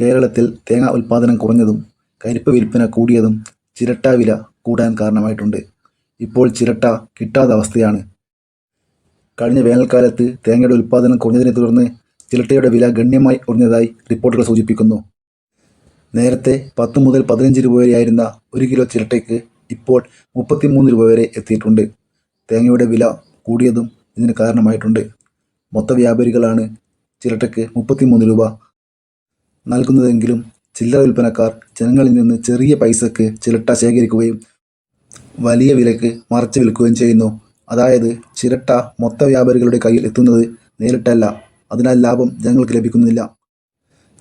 കേരളത്തിൽ തേങ്ങ ഉൽപ്പാദനം കുറഞ്ഞതും കരിപ്പ് വിൽപ്പന കൂടിയതും ചിരട്ട വില കൂടാൻ കാരണമായിട്ടുണ്ട്. ഇപ്പോൾ ചിരട്ട കിട്ടാത്ത അവസ്ഥയാണ്. കഴിഞ്ഞ വേനൽക്കാലത്ത് തേങ്ങയുടെ ഉൽപ്പാദനം കുറഞ്ഞതിനെ തുടർന്ന് ചിരട്ടയുടെ വില ഗണ്യമായി കുറഞ്ഞതായി റിപ്പോർട്ടുകൾ സൂചിപ്പിക്കുന്നു. നേരത്തെ പത്ത് മുതൽ പതിനഞ്ച് രൂപ വരെയായിരുന്ന ഒരു കിലോ ചിരട്ടയ്ക്ക് ഇപ്പോൾ മുപ്പത്തിമൂന്ന് രൂപ വരെ എത്തിയിട്ടുണ്ട്. തേങ്ങയുടെ വില കൂടിയതും ഇതിന് കാരണമായിട്ടുണ്ട്. മൊത്ത വ്യാപാരികളാണ് ചിരട്ടയ്ക്ക് മുപ്പത്തിമൂന്ന് രൂപ നൽകുന്നതെങ്കിലും ചില്ലറ വിൽപ്പനക്കാർ ജനങ്ങളിൽ നിന്ന് ചെറിയ പൈസക്ക് ചിരട്ട ശേഖരിക്കുകയും വലിയ വിലക്ക് മറച്ചു വിൽക്കുകയും ചെയ്യുന്നു. അതായത് ചിരട്ട മൊത്ത വ്യാപാരികളുടെ കയ്യിൽ എത്തുന്നത് നേരിട്ടല്ല. അതിനാൽ ലാഭം ജനങ്ങൾക്ക് ലഭിക്കുന്നില്ല.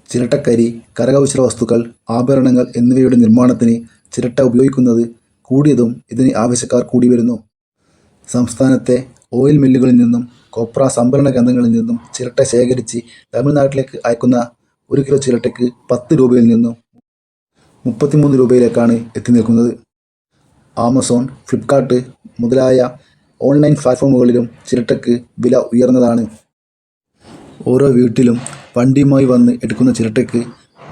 ചിരട്ടക്കരി, കരകൗശല വസ്തുക്കൾ, ആഭരണങ്ങൾ എന്നിവയുടെ നിർമ്മാണത്തിന് ചിരട്ട ഉപയോഗിക്കുന്നത് കൂടിയതും ഇതിന് ആവശ്യക്കാർ കൂടി വരുന്നു സംസ്ഥാനത്തെ ഓയിൽ മില്ലുകളിൽ നിന്നും കൊപ്ര സംഭരണ കേന്ദ്രങ്ങളിൽ നിന്നും ചിരട്ട ശേഖരിച്ച് തമിഴ്നാട്ടിലേക്ക് അയക്കുന്ന ഒരു കിലോ ചിരട്ടയ്ക്ക് പത്ത് രൂപയിൽ നിന്നും മുപ്പത്തിമൂന്ന് രൂപയിലേക്കാണ് എത്തി നിൽക്കുന്നത് ആമസോൺ, ഫ്ലിപ്കാർട്ട് മുതലായ ഓൺലൈൻ പ്ലാറ്റ്ഫോമുകളിലും ചിരട്ടയ്ക്ക് വില ഉയർന്നതാണ്. ഓരോ വീട്ടിലും വണ്ടിയുമായി വന്ന് എടുക്കുന്ന ചിരട്ടയ്ക്ക്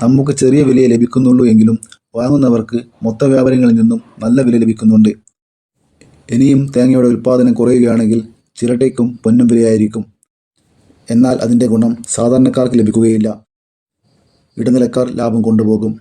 നമുക്ക് ചെറിയ വിലയെ ലഭിക്കുന്നുള്ളൂ എങ്കിലും വാങ്ങുന്നവർക്ക് മൊത്ത വ്യാപാരങ്ങളിൽ നിന്നും നല്ല വില ലഭിക്കുന്നുണ്ട്. ഇനിയും തേങ്ങയുടെ ഉൽപ്പാദനം കുറയുകയാണെങ്കിൽ ചിരട്ടയ്ക്കും പൊന്നും വിലയായിരിക്കും. എന്നാൽ അതിന്റെ ഗുണം സാധാരണക്കാർക്ക് ലഭിക്കുകയില്ല. ഇടനിലക്കാർ ലാഭം കൊണ്ടുപോകും.